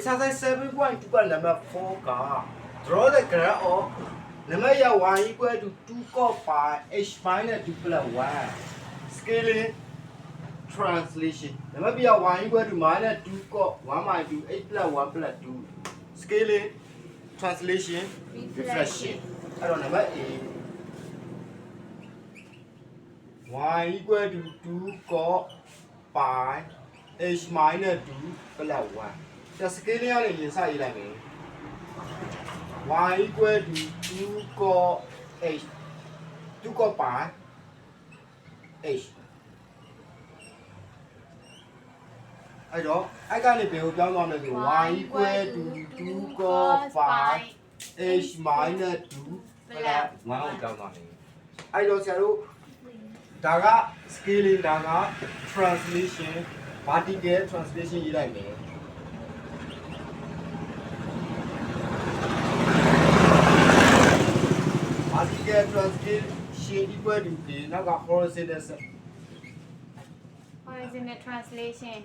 exercise 7.2 က number 4က draw the graph of number ya y equal to 2 cos pi h minus 2 plus 1 scaling translation number b ya y equal to minus 2 cos 1 minus 2 h plus 1 plus 2 scaling translation reflection အဲ့တော့ number a y equal to 2 cos pi h minus 2 plus 1 ဒါစကေးလေးရနေရင်စရေးလိုက်မယ် y equal to 2 cos h 2 cos pi h အဲ့တော့အဲ့ကနေဘယ်ကိုပြောင်းသွားမလဲဆို y equal to 2 cos pi h minus 2 plus 1ကိုပြောင်းသွားတယ်အဲ့တော့ဆရာတို့ဒါက scaling ဒါက translation vertical translation ရေးလိုက်မယ် vertical translation equal to k နောက်က horizontal set Horizontal translation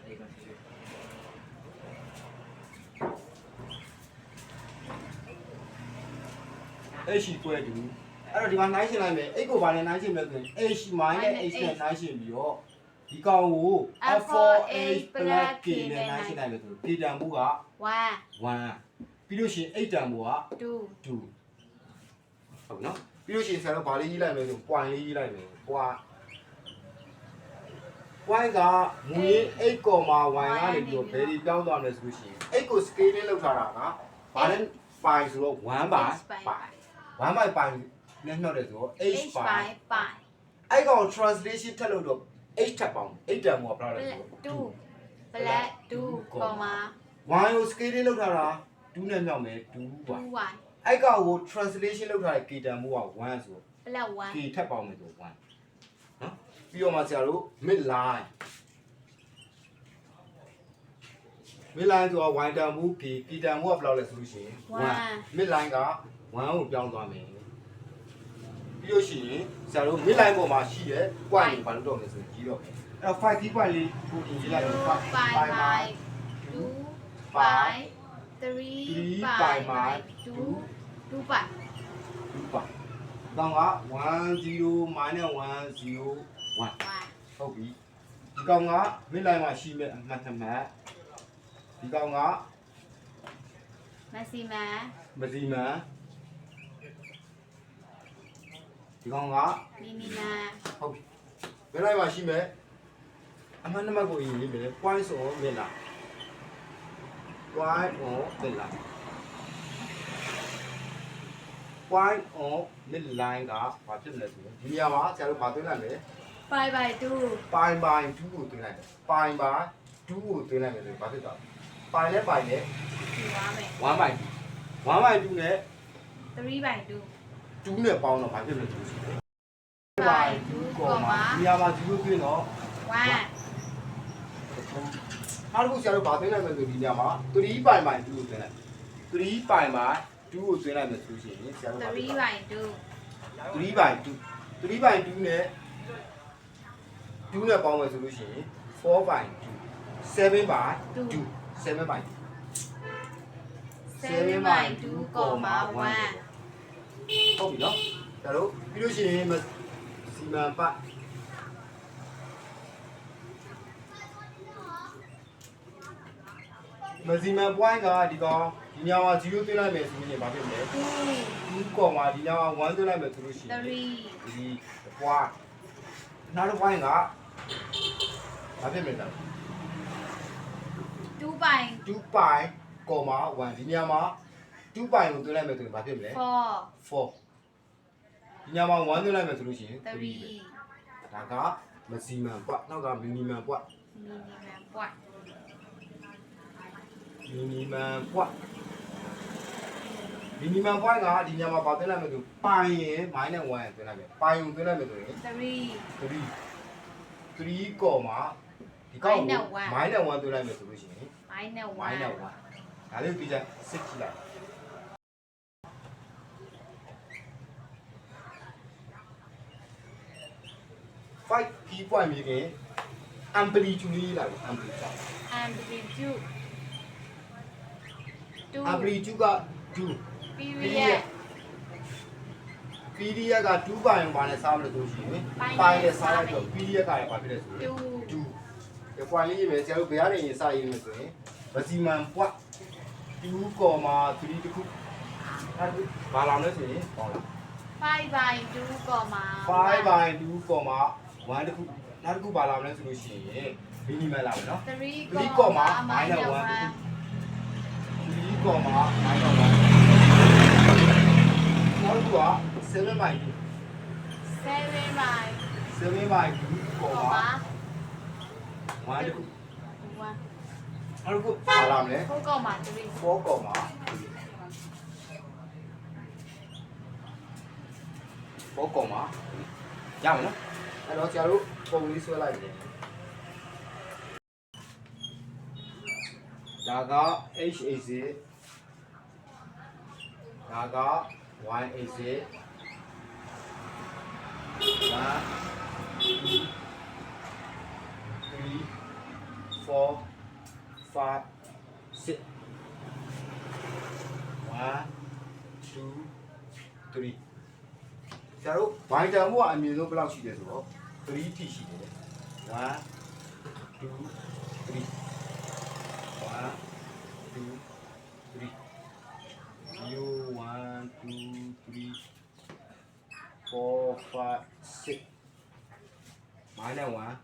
h equal to အဲ့တော့ဒီမှာနှိုင်းရှင်းလိုက်မယ် x ကိုဘာနဲ့နှိုင်းရှင်းမလဲဆိုရင် h minus h နဲ့နှိုင်းရှင်းပြီးတော့ဒီကောင်ကို f4h plus k နဲ့နှိုင်းရှင်းလိုက်မယ်ဆိုတော့ k တန်ဖိုးက1 1ပြီးလို့ရှိရင် h တန်ဖိုးက2 2ဟုတ်နော် ပြီးလို့ရှိရင်ဆရာတို့ဘာလေးရေးလိုက်မလဲဆို point လေးရေးလိုက်မယ် point point ကမူရင်း8.1ကနေပြီးတော့ဘယ်ဒီပြောင်းသွားမလဲဆိုလို့ရှိရင်8ကို scaling လောက်ထားတာကဘာလဲ pi ဆိုတော့1 by pi 1 by pi နဲ့နှောက်တယ်ဆိုတော့ h h pi by pi အဲ့ကောင် translation ထပ်လို့တော့ h ထပ်ပေါင်း8တန်မို့ဘယ်လောက်လဲဆိုတော့2 black 2 comma 1ကို scaling လောက်ထားတာ2နဲ့မြောက်မယ်2 2 by y အဲ့ကောင်ကို translation လောက်ထားတဲ့ k တန်မို့က1ဆိုတော့ black k 1ထပ်ပေါင်းမယ်ဆို1နော်ပြီးတော့မှဆရာတို့ mid line mid line ဆိုတာ y တန်မို့ k k တန်မို့ကဘယ်လောက်လဲဆိုလို့ရှိရင်1 mid line က1ကိုပြောင်းသွားမယ်ပြီးလို့ရှိရင်ဆရာတို့ mid line ပေါ်မှာရှိတဲ့ point ကိုဘာလို့တော့မလဲဆိုရင်ကြီးတော့မယ်အဲ့တော့5 key point လေးကိုပြင်ရေးလိုက်တော့2 pi by 2 pi 3 pi by 2 2 pi 2ပါတော့က10 minus 101 1ဟုတ်ပြီဒီကောင်က mid line မှာရှိမဲ့အမှတ်နှစ်မှတ်ဒီကောင်က maximum မစီမံဒီကောင်က minimum ဟုတ်ပြီ mid line မှာရှိမဲ့အမှတ်နှစ်မှတ်ကိုရေးရေးမယ် points on mid line point on mid line point on mid line ကဘာဖြစ်မလဲဆိုရင်ဒီနေရာမှာဆရာတို့ဘာသွင်းလိုက်လဲ5 by 2ပိုင်းပိုင်း2ကိုသွင်းလိုက်တယ်ပိုင်းပိုင်း2ကိုသွင်းလိုက်မယ်ဆိုရင်ဘာဖြစ်သွားလဲပိုင်းနဲ့ပိုင်းနဲ့ဒီပါမယ်1ပိုင်း2 1ပိုင်း2နဲ့3 by 2 2နဲ့ပေါင်းတော့ဘာဖြစ်မလဲဆိုလို့ရှိရင် by 2 comma ဒီနေရာမှာ0သွင်းတော့ 1 နောက်တစ်ခုဆရာတို့ဘာသွင်းလိုက်မလဲဆိုဒီနေရာမှာ3ပိုင်းပိုင်း2ကိုသွင်းလိုက်3ပိုင်းပိုင်း 2ကိုသွင်းလိုက်မယ်ဆိုလို့ရှိရင်ဆရာတို့ဘာဖြစ်3 by 2 3ပိုင်း2 3ပိုင်း2နဲ့2နဲ့ပေါင်းမယ်ဆိုလို့ရှိရင်4ပိုင်း2 7ပိုင်း2 7ပိုင်း7 by 2 comma 1ဟုတ်ပြီနော်ဒါတို့ပြီးလို့ရှိရင်မစီမံပတ်မစီမံ point ကဒီကောင် ဒီညောင်က0သွင်းလိုက်မယ်ဆိုရင်ဘာဖြစ်မလဲ2 2ကောင်ကဒီညောင်က1သွင်းလိုက်မယ်ဆိုလို့ရှိရင်3ဒီ point နောက်တစ် point ကဘာဖြစ်မလဲတော့2 by 2 pi, 1ဒီညမှာ2 pi ကိုသွင်းလိုက်မယ်ဆိုရင်ဘာဖြစ်မလဲ4 4ဒီညမှာ1သွင်းလိုက်မယ်ဆိုလို့ရှိရင်3 3ပဲဒါကမစီမံပွတ်နောက်ကမီနီမံပွတ် minimum point မီနီမံပွတ်မီနီမံပွတ်ကဒီညမှာဘာသွင်းလိုက်မယ်ဆိုပိုင်ရင် -1 သွင်းလိုက်မယ်ပိုင်ကိုသွင်းလိုက်မယ်ဆိုရင်3 3 3ကောမှာဒီကောက်ကို -1 -1 သွင်းလိုက်မယ်ဆိုလို့ရှိရင် minus 1 1ဒါလေးပြကြစစ်ကြည့်လိုက်5 key point မြေခင် amplitude လေးလာပြီ amplitude amplitude 2 amplitude က2 period period က2ပိုင်းဘာနဲ့စားမလို့ဆိုရှင်ပိုင်းနဲ့ပိုင်းနဲ့စားလိုက်စားတော့မယ် period ကလည်းဘာဖြစ်လဲဆိုရင်2 2ဒီ point လေးရေးမယ်ဆရာတို့ဘယ်ကနေရင်စရေးမယ်ဆိုရင် maximum point 2.3တခုအဲ့ဒါဘာလာမလဲဆိုရင်ဟောလား5 by 2 comma 5 by 2.1တခုနောက်တစ်ခုဘာလာမလဲဆိုလို့ရှိရင် minimal လာမယ်နော်3 3 comma minus minus 1 1 3ကောမှာ9တော့ပါနောက်တစ်ခုက7 by 2 7 by 7 by 2ကောမှာ comma 1တခု1နောက်တစ်ခုဘာလာမလဲ4 comma 3 4ကောမှာ4ကောမှာရမယ်နော်အဲ့တော့ကျတို့ပုံလေးဆွဲလိုက်တယ်ဒါက HAC ဒါက YAC 1 three, four, five, six. One, two, three. ဆရာတို့ဘိုင်တန်မှုကအမြင့်ဆုံးဘယ်လောက်ရှိတယ်ဆိုတော့3ထိရှိတယ်1 2 3 1 plus 6 minus 1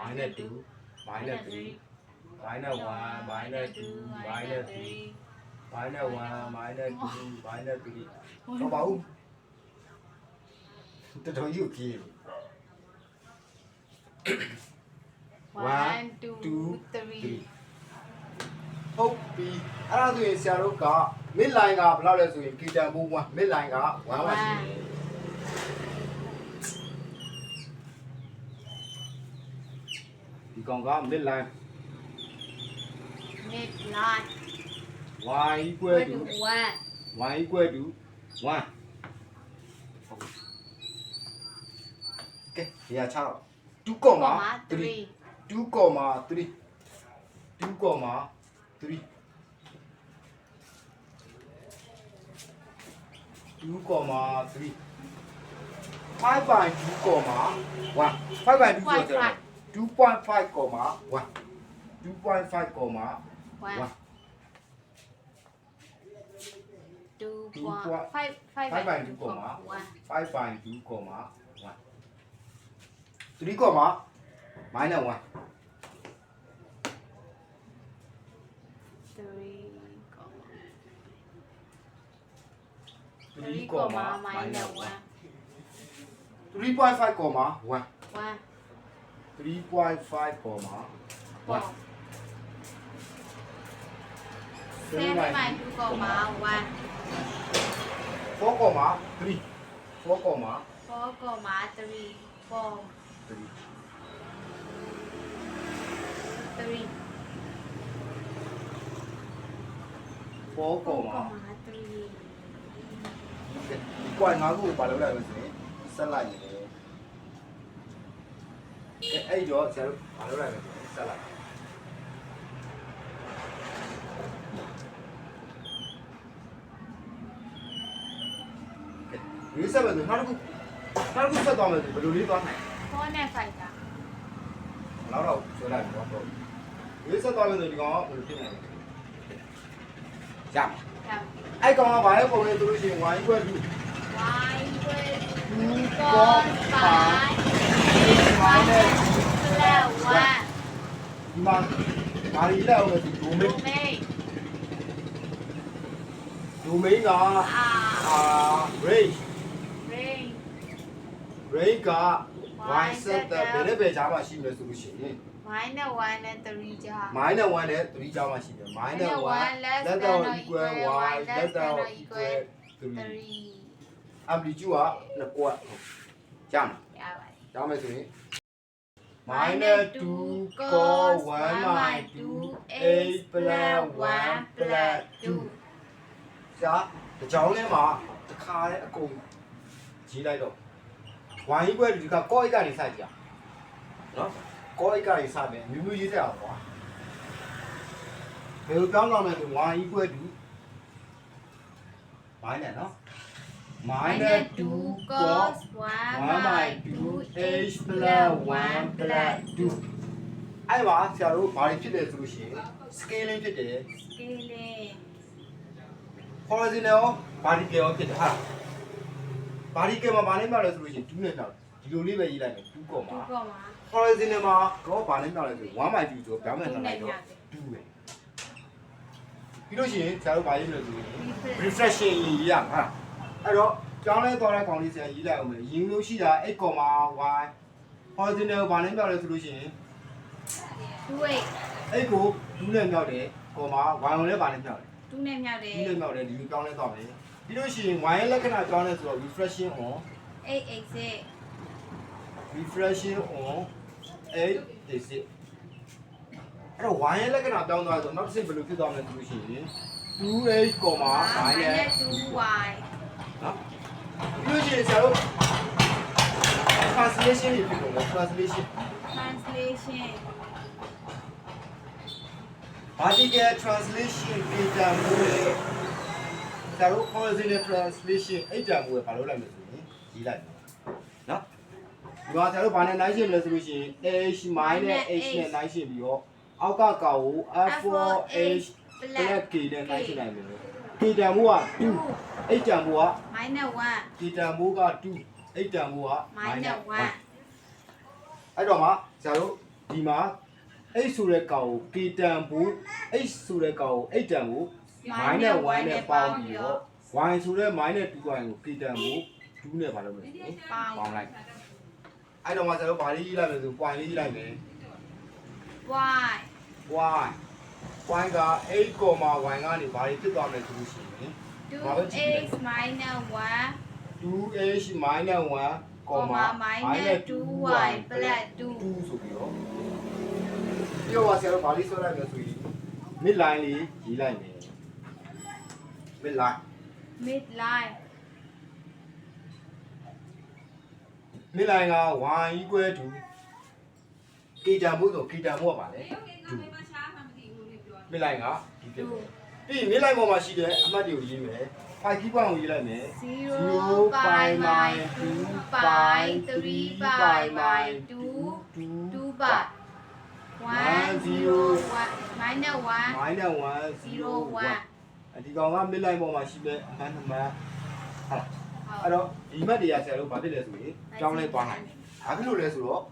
minus 2 minus 3 minus 1 minus 2 minus 3 minus 1 minus 2 minus 3တော့ဘာဟုတ်တော်တော်ယူကြည့် one two three ဟုတ်ပြီအဲ့ဒါဆိုရင်ဆရာတို့က midline ကဘယ်လောက်လဲဆိုရင် guitar move 1 midline က1 1 thì còn có một nít lan nít ngoài quê chủ ngoài quê chủ ngoài ok giờ sao? Chú cổ mà tui chú cổ mà tui chú cổ mà tui chú cổ mà tui 5 by chú cổ mà. 1 5 by chú cổ 2.5 comma 1 2.5 comma 1 1 2 5 5 by 2 comma 1 5 by 2 comma 1 3 comma minus 1 3 3 comma comma minus minus 1 1 3.5 comma 1 1 3.5 comma 4 7 by 2 comma 1 4 comma 3 4 comma 4 comma 3 4 3 3 4 comma 3 ဒီကွာငါးခုကိုပါလို့လိုက်လို့ဆိုရင်ဆက်လိုက်နေတယ်အဲအဲ့တော့ဆရာတို့ပါလို့လိုက်မယ်ဆိုရင် ဆက်လိုက်ဒီဆက်မယ်ဆိုနောက်တစ်ခုနောက်တစ်ခုဆက်သွားမယ်ဆိုဘယ်လိုလေးသွားနိုင်4နဲ့5ကနောက်တော့ဆွဲလိုက်တော့တော့ဒီဆက်သွားမယ်ဆိုဒီကောင်ကဘ ယ်လိုဖြစ်နိုင်လဲရမယ်ကံအဲ့ကောင်ကဘာလဲပုံလဲဆိုလို့ရှိရင် y equal to y equal 2 to cos cos pi pi minus plus 1ဒီမှာဘာကြီးလဲအောင်လဲဒီဒိုမိန်း domain ဒိုမိန်းက r အာ range range range က y Y set တဲ့ set ဘယ်နဲ့ဘယ်ကြားမှာရှိမလဲဆိုလို့ရှိရင် minus 1နဲ့3ကြာ minus 1နဲ့3ကြားမှာရှိတယ် minus 1 less let than down or equal equal y y let less than down or equal equal 3 3 amplitude ကနှစ်ကွက်ရမယ်ရပါတယ်ရမယ်ဆိုရင် minus 2 cos 1 minus 2 8 plus 1 plus 2ကြာတကြောင်းထဲမှာတစ်ခါတည်းအကုန်ကြီးလိုက်တော့ y equal to ဒီက cos ကနေစကြနော် cos ကနေစမယ်မျိုးမျိုးရေးတဲ့အောင်ကွာဘယ်လိုပြောင်းလာမလဲဆို y equal to minus နော် minus 2 cos 1 by 2 h plus 1 plus 2အဲ့ပါဆရာတို့ဘာတွေဖြစ်လဲဆိုလို့ရှိရင် scaling ဖြစ်တယ် scaling horizontal ဘာဒီကယ်ရောဖြစ်တယ်ဟာဘာဒီကယ်မှာဘာနဲ့မြောက်လဲဆိုလို့ရှိရင်2နဲ့မြောက်တယ်ဒီလိုလေးပဲရေးလိုက်မယ်2ကောမှာ2ကောမှာ horizontal မှာတော့ဘာနဲ့မြောက်လဲဆို1 by 2ဆိုတော့ပြောင်းမယ်ထားလိုက်တော့2ပဲပြီးလို့ရှိရင်ဆရာတို့ဘာရေးမလဲဆိုရင် reflection ရေးရမှာ အဲ့တော့ကြောင်းလဲသွားတဲ့ကောင်လေးဆရာရေးလိုက်အောင်မယ်ရင်းလို့ရှိတာ 8.y horizontal ဘာနဲ့မြောက်လဲဆိုလို့ရှိရင်2 8ကို2နဲ့မြောက်တယ်ကောမှာ y ကိုလည်းဘာနဲ့မြောက်လဲ2နဲ့မြောက်တယ်2နဲ့မြောက်တယ်ဒီလိုကြောင်းလဲသွားမယ်ပြီးလို့ရှိရင် y ရဲ့လက္ခဏာကြောင်းလဲဆိုတော့ reflection on 8 exit reflection on 8 is it အဲ့တော့ y ရဲ့လက္ခဏာပြောင်းသွားဆိုတော့နောက်တစ်ဆင့်ဘယ်လိုဖြစ်သွားမလဲဆိုလို့ရှိရင် 2h, minus 2y နော်ပြီးလို့ရှိရင်ဆရာတို့ translation တွေဖြစ်လို့ translation translation vertical translation ပြင်တံမှုလေဆရာတို့ horizontal translation အိတ်တံမှုပဲဘာလို့လိုက်မလဲဆိုရင်ရေးလိုက်မယ်နော်ဒီမှာဆရာတို့ဘာနဲ့နိုင်ရှင်းမလဲဆိုလို့ရှိရင် h minus h နဲ့နိုင်ရှင်းပြီးတော့အောက်ကကောင်ကို f4h plus k နဲ့နိုင်ရှင်းနိုင်မယ် k တံမှုက2အိတ်တံမှုက minus 1 k တံမှုက2အိတ်တံမှုက minus 1 အဲ့တော့မှဆရာတို့ဒီမှာ h ဆိုတဲ့ကောင်ကို k တံမှု h ဆိုတဲ့ကောင်ကိုအိတ်တံမှု minus 1နဲ့ပေါင်းပြီးတော့ y ဆိုတဲ့ minus 2y ကို k တန်ကို2နဲ့ပါလို့မယ်ဆိုရင်ပေါင်းပေါင်းလိုက်အဲ့တော့မှကျွန်တော်ဘာလေးရေးလိုက်မယ်ဆို point လေးရေးလိုက်မယ် y y y က8 y ကနေဘာလေးဖြစ်သွားမလဲဆိုလို့ရှိရင် 2x minus 2h minus 1 comma minus 2y plus 2 2ဆိုပြီးတော့ပြောပါဆရာတို့ဘာလေးဆွဲလိုက်မယ်ဆိုရင် mid line လေးရေးလိုက်မယ် mid line midline mid line က y equal to k တန်ဖို့ဆို k တန်ဖို့ကပါလေ midline ကဒီဖြစ်တယ်ပြီးရင် midline ပေါ်မှာရှိတဲ့အမှတ်တွေကိုရေးမယ်5 key point ကိုရေးလိုက်မယ်0 pi minus 2 pi 3 pi minus 2 2 pi 1 0 1 minus 1 minus 1 0 1အဒီကောင်က midline ပေါ်မှာရှိတဲ့အမှတ်နှစ်မှတ်ဟာအဲ့တော့ဒီမှတ်တွေကဆရာတို့ဘာဖြစ်လဲဆိုရင်ကြောင်းလဲသွားနိုင်တယ်ဘာဖြစ်လို့လဲဆိုတော့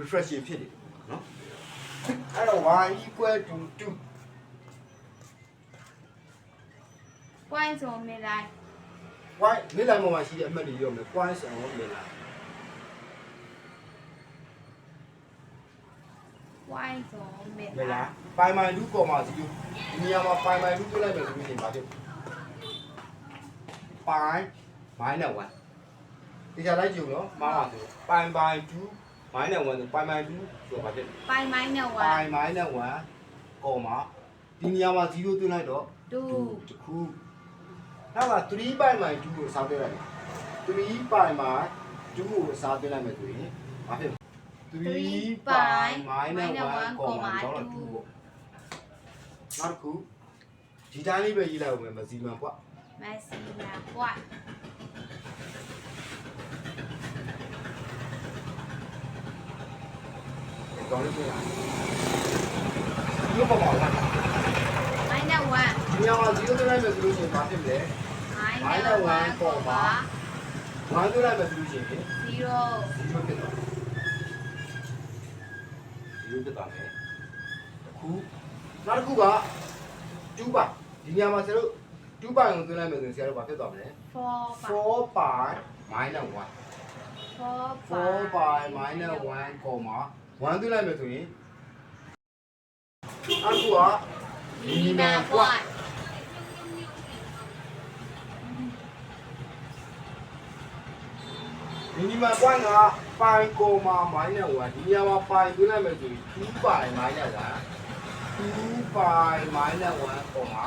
refreshing ဖြစ်တယ်နော်အဲ့တော့ y equal to 2 point ဆို midline y midline ပေါ်မှာရှိတဲ့အမှတ်တွေရောမယ် points and midline point ဆိုမလား midline ပိုင်မိုင်2ကောမာ0ဒီနေရာမှာပိုင်မိုင်2ပြလိုက်မယ်ဆိုရင်ဘာဖြစ်ပိုင် minus 1ဒီကြလိုက်ကြည့်ဦးနော်မှားပါဆိုပိုင်ပိုင်2 minus 1ဆိုပိုင်ပိုင်2ဆိုတော့ဘာဖြစ် pi minus ပိုင် minus 1ကောမာဒီနေရာမှာ0သွင်းလိုက်တော့1 2တခု နောက်က3ပိုင်မိုင်2ကိုစားသွင်းလိုက်3ပိုင်မိုင်2ကိုစားသွင်းလိုက်မယ်ဆိုရင်ဘာဖြစ်3ပိုင် minus 1ကောမာတော့2ပေါ့နောက်တစ်ခုဒီတိုင်းလေးပဲရေးလိုက်အောင်မယ်မစီမံပေါ့ maximum point ဒီကောင်းလေးပြရဒီလိုပေါ့ပါလား minus 1ဒီညမှာ0သွင်းလိုက်မယ်ဆိုလို့ရှိရင်ဘာဖြစ်မလဲ minus 1 comma 1သွင်းလိုက်မယ်ဆိုလို့ရှိရင်0ဒီလိုဖြစ်သွားဒီလိုဖြစ်သွားမယ်အခုနောက်တစ်ခုက2ပါဒီညမှာဆရာတို့2ပိုင်ကိုသွင်းလိုက်မယ်ဆိုရင်ဆရာတို့ဘာဖြစ်သွားမလဲ4 4ပိုင် minus 1 4 4 by minus 1 comma 1သွင်းလိုက်မယ်ဆိုရင်အခုက minimum point မီနီမမ် point က pi comma minus 1ဒီနေရာမှာ pi သွင်းလိုက်မယ်ဆိုရင်2 pi minus 1 2 pi minus 1 comma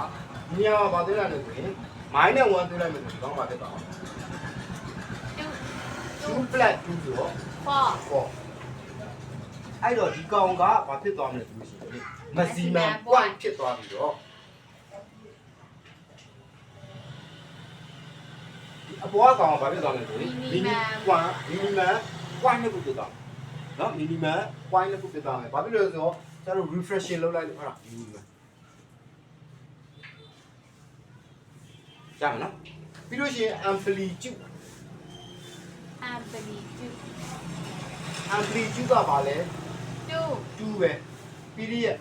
ဒီနေရာမှာဘာသွင်းလိုက်လဲဆိုရင် minus 1သွင်းလိုက်မယ်ဆိုရင်ဒီကောင်ဘာဖြစ်သွားလဲ2 plus 2ဆိုတော့4ပေါ့အဲ့တော့ဒီကောင်ကဘာဖြစ်သွားမလဲဆိုလို့ရှိရင် maximum point ဖြစ်သွားပြီးတော့ အပေါ်ကကောင်ကဘာဖြစ်သွားလဲဆိုရင် minimum 1 minimum 1နှစ်ခုဖြစ်သွားနော် minimum 1နှစ်ခုဖြစ်သွားမယ်ဘာဖြစ်လို့လဲဆိုတော့ကျွန်တော် refreshing လုပ်လိုက်လို့ဟုတ်လား minimum ရမယ်နော်ပြီးလို့ရှိရင် amplitude amplitude amplitude ကဘာလဲ2 2ပဲ period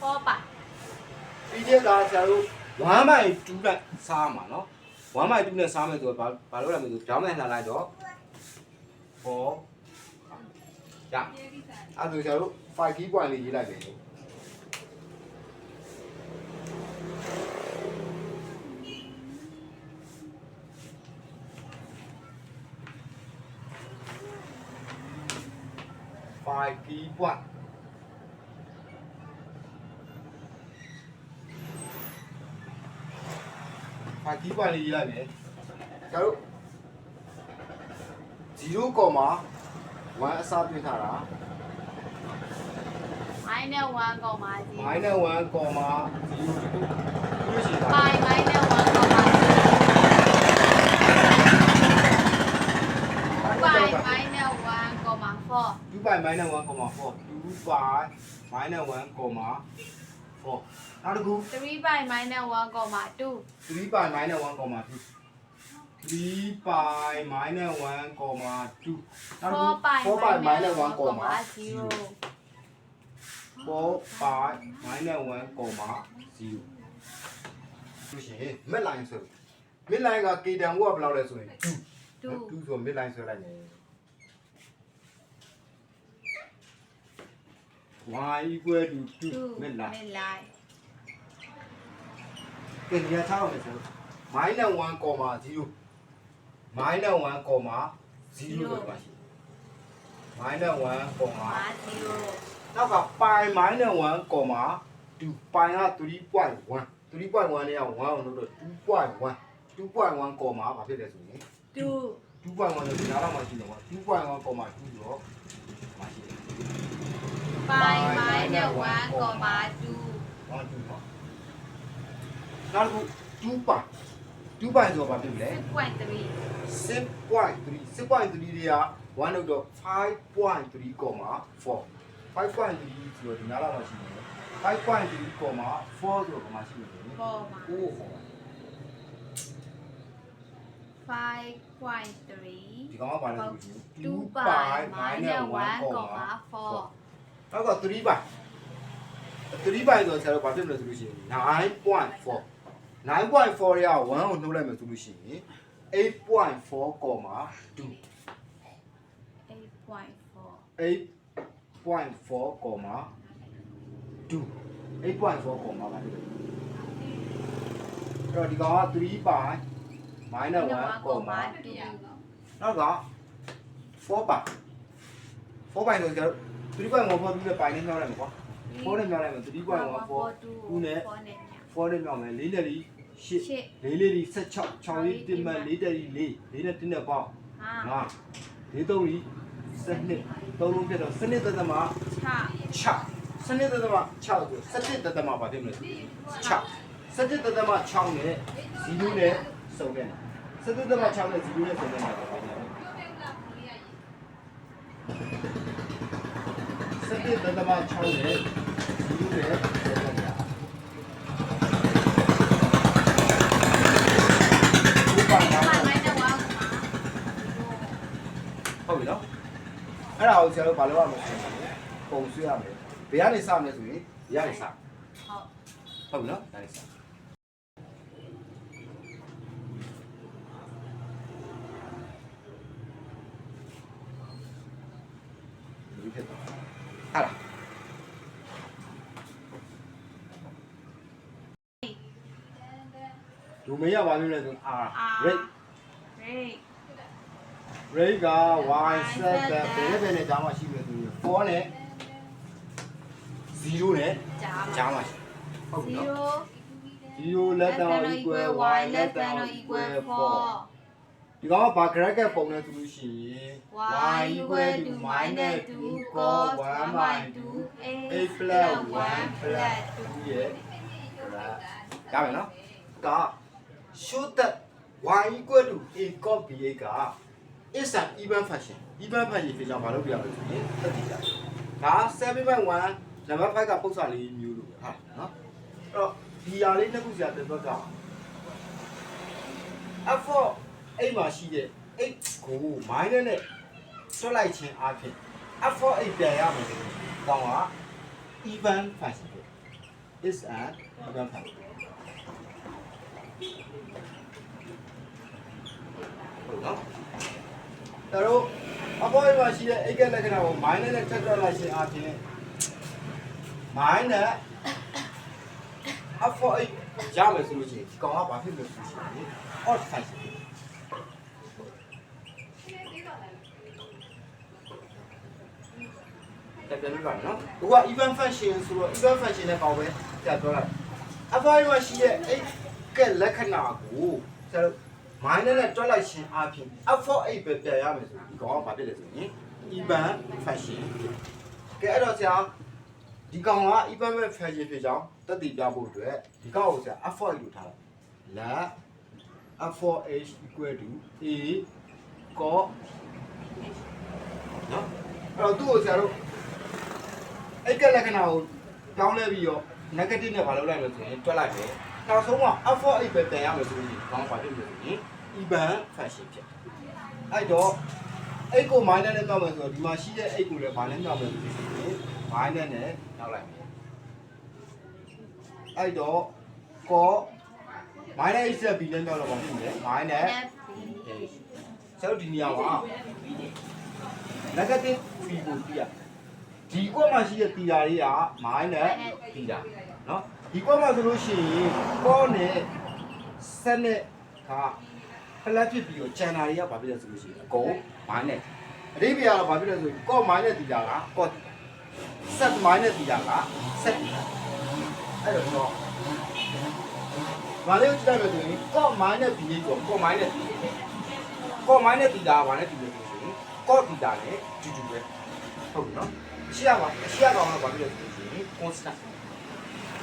4ပါ period ကဆရာတို့1 by 2နဲ့စားမှာနော် 1 by 2နဲ့စားမယ်ဆိုတော့ဘာဘာလို့လဲမသိဘူးကြောင်းမဲ့လှန်လိုက်တော့4ရအဲ့ဒါဆရာတို့5 key point လေးရေးလိုက်ပြီ5 key point ဖာကီးပွားလေးရေးလိုက်မယ်ကျတို့0ကောမာ1အစားပြထားတာ minus 1ကောမှာ0 minus 1ကောမာ0ပြည့်ရှိတာ pi minus 1ကောမှာ0 pi minus 1ကောမှာ4 2 by minus 1ကောမာ4 2 by minus 1ကောမာ 4နောက်တစ်ခု3 pi minus 1ကောမှာ2 3 by minus 1ကောမာ2 3 by minus 1ကောမာ2နောက်တစ်ခု4 pi 4 by minus 1 1ကောကောမာမှာ0 0 4 by minus 1ကောမာ0ဆိုရှင် mid line ဆို mid line က k တန်ကိုကဘယ်လောက်လဲဆိုရင်2 2 2ဆို mid line ဆွဲလိုက်မယ် y equal to 2 2 mid line midline ကဲဒီကထားအောင်မယ်ဆို minus 1 comma 0 minus 1 comma 0ပဲပါရှိ minus 1 comma မှာ0နောက်က pi minus 1 comma 2 pi က3.1 3.1နဲ့က1အောင်လို့တော့2.1 2.1 comma ဘာဖြစ်လဲဆိုရင်2 2.1လို့ဒီနားလောက်မှရှိတယ်ကွာ2.1 comma 2ဆိုတော့မရှိတယ် pi minus 1ကောမှာ2 1 2ပါနောက်တစ်ခု2ပိုင်2ပိုင်ဆိုတော့ဘာဖြစ်မလဲ6.3 6.3 6.3တွေက1လို့တော့5.3 comma 4 5.3ဆိုတော့ဒီနားလောက်မှရှိတယ်5.3 comma 4ဆိုတော့ဘာမှရှိနေတယ်ပေါ်မှာကိုဟော5.3ဒီကောင်ကဘာလဲဆိုရင်2 pi minus 1ကောမှာ4 နောက်က3ပိုင်3ပိုင်ဆိုတော့ဆရာတို့ဘာဖြစ်မလဲဆိုလို့ရှိရင်9.4 9.4ရ1ကိုနှုတ်လိုက်မယ်ဆိုလို့ရှိရင်8.4 comma 2 8.4 8.4 comma 2 8.4 comma ပါလေအဲ့တော့ဒီကောင်က3 by minus 1 comma နောက်က4 by 4 by ဆိုကြတော့ 3 by 1 4 2နဲ့ by နဲ့မြောက်လိုက်မယ်ကွာ4နဲ့မြောက်လိုက်မယ်3 by 1 4 2နဲ့4နဲ့4နဲ့မြောက်မယ်4နဲ့ဒီ8 8 4လေးဒီ16 6လေးတင်မဲ့4တက်ဒီ4 4နဲ့တင်းနဲ့ပေါင်း5 5 4 3ဒီစနစ်3လုံးပြတော့စနစ်သက်သက်မှာ6 6စနစ်သက်သက်မှာ6ဆိုစနစ်သက်သက်မှာဘာဖြစ်မလဲ6စနစ်သက်သက်မှာ6နဲ့0နဲ့စုံတယ်စနစ်သက်သက်မှာ6နဲ့0နဲ့စုံတယ်မှာဘာဖြ စ်လဲစနစ်သက်သက်မှာ6နဲ့0နဲ့စုံတယ်မှာဒီပါမှာ pi minus 1ကောမှာဟုတ်ပြီနော်အဲ့ဒါကိုဆရာတို့ဘာလုပ်ရမလဲပုံဆွဲရမယ်ဘယ်ကနေစမလဲဆိုရင်ဒီကနေစဟုတ်ဟုတ်ပြီနော်ဒါနေစဒီဖြစ်သွားဟာလား ဒူမေးရပါလို့လဲဆို R rate great rate က y set တဲ့ဘယ်ဘယ်နဲ့ကြားမှရှိမယ်ဆိုရင်4နဲ့0နဲ့ကြာကြားမှရှိဟုတ်ပြီနော်0 0 less than or equal y less than or equal 4ဒီကောင်ကဘာ bracket ပုံလဲဆိုလို့ရှိရင် y equal to minus 2 cos 1 by 2 a plus 1 plus 2ရဲ့ရမယ်နော်ဒါ show that y equal to a cos b8 က is an even function even function ဖြစ်ကြောင်းမလုပ်ပြရလို့ဆိုရင်သက်တည်ကြဒါ7.1နံပါတ်5ကပု္ပ္ပစာလေးမျိုးလို့ပဲဟာနော်အဲ့တော့ဒီဟာလေးနှစ်ခုကြာတဲ့ဘက်က f4 အိမ်မှာရှိတဲ့ x ကို minus နဲ့ဆွတ်လိုက်ခြင်းအဖြစ် f4 အိမ်ပြန်ရမယ်ဆိုတော့ကောင်းက even function ပဲ is an even function ဟုတ်နော်ဒါတော့အပေါ်မှာရှိတဲ့ x လက္ခဏာကို minus နဲ့ထပ်တွက်လိုက်ခြင်းအပြင် minus f4 အိမ်ရမယ်ဆိုလို့ရှိရင်ဒီကောင်ကဘာဖြစ်လို့ဆိုလို့ရှိရင် odd function ဖြစ်တယ်ပြန်ပြပါနော်။ဒီက even function ဆိုတော့ even function နဲ့ပေါ့ပဲကြာပြောလိုက်။ f1 မှာရှိတဲ့အဲ့ ကလက္ခဏာကိုဆရာတို့ minus နဲ့တွက်လိုက်ခြင်းအပြင် f4 8 ပဲပြန်ရမယ်ဆိုဒီကောင်ကဘာဖြစ်လဲဆိုရင် even function ကဲအဲ့တော့ဆရာဒီကောင်က even function ဖြစ်ကြောင်းတက်တည်ပြဖို့အတွက်ဒီကောင်ကိုဆရာ f4 8 လို့ထားလိုက်။ la f4h equal to a cos နော်အဲ့တော့သူ့ကိုဆရာတို့အဲ့ကလက္ခဏာကိုပြောင်းလဲပြီးတော့ negative နဲ့ဘာလုပ်လိုက်လို့ဆိုရင်တွက်လိုက်မယ် နောက်ဆုံးက f4h ပဲပြန်ရမယ်ဆိုရင်ဘာမှဘာဖြစ်လို့ဆိုရင် even function ဖြစ်အဲ့တော့အဲ့ကို minus နဲ့တောက်မယ်ဆိုတော့ဒီမှာရှိတဲ့အဲ့ကိုလည်း minus တောက်မယ်ဆိုရင် minus နဲ့တောက်လိုက်မယ်အဲ့တော့ cos minus h ဆက် b နဲ့တောက်တော့ဘာဖြစ်လဲ minus h ဆိုတော့ဒီနေရာမှာ negative 3ကိုပြရဒီကွက်မှာရှိတဲ့ theta တွေက minus theta เนาะ ဒီကွက်မှာဆိုလို့ရှိရင် cos နဲ့ sin နဲ့က plus ဖြစ်ပြီးတော့ chan တာတွေကဘာဖြစ်လဲဆိုလို့ရှိရင်အကုန် minus အဓိပ္ပာယ်ကတော့ဘာဖြစ်လဲဆိုရင် cos minus theta က cos sin minus theta က sin theta အဲ့တော့ဘာလို့ကြည့်ရမလဲဆိုရင် cos minus b ကို cos minus cos minus theta ကဘာနဲ့တူလဲဆိုရင် cos theta နဲ့တူတူပဲဟုတ်ပြီနော်ရှေ့ရပါရှေ့ရကောင်ကဘာဖြစ်လဲဆိုရင် constant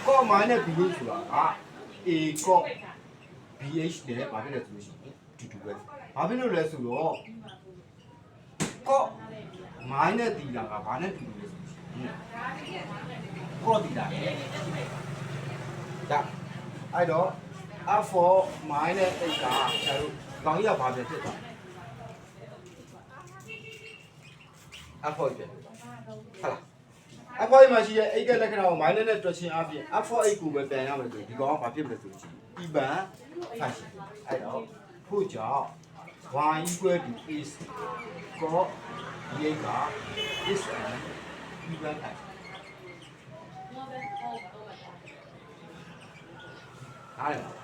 cos minus b ဆိုတာက a cos bh နဲ့ဘာဖြစ်လဲဆိုလို့ရှိရင်တူတူပဲဘာဖြစ်လို့လဲဆိုတော့ cos minus theta ကဘာနဲ့တူတူလဲဆိုလို့ရှိရင် cos theta နဲ့ဒါအဲ့တော့ f4 minus 8ကကျတို့ကောင်းကြီးကဘာပဲဖြစ်သွားလဲ f4 ဖြစ်ဟုတ်လား f4 မှာရှိတဲ့8ကလက္ခဏာကို minus နဲ့တွက်ချင်းအပြင် f4 8ကိုပဲပြန်ရမယ်ဆိုရင်ဒီကောင်ကဘာဖြစ်မလဲဆိုလို့ရှိရင် even function အဲ့တော့ဖို့ကြောင့် y equal to is cos d8 က is an even function အားရပါ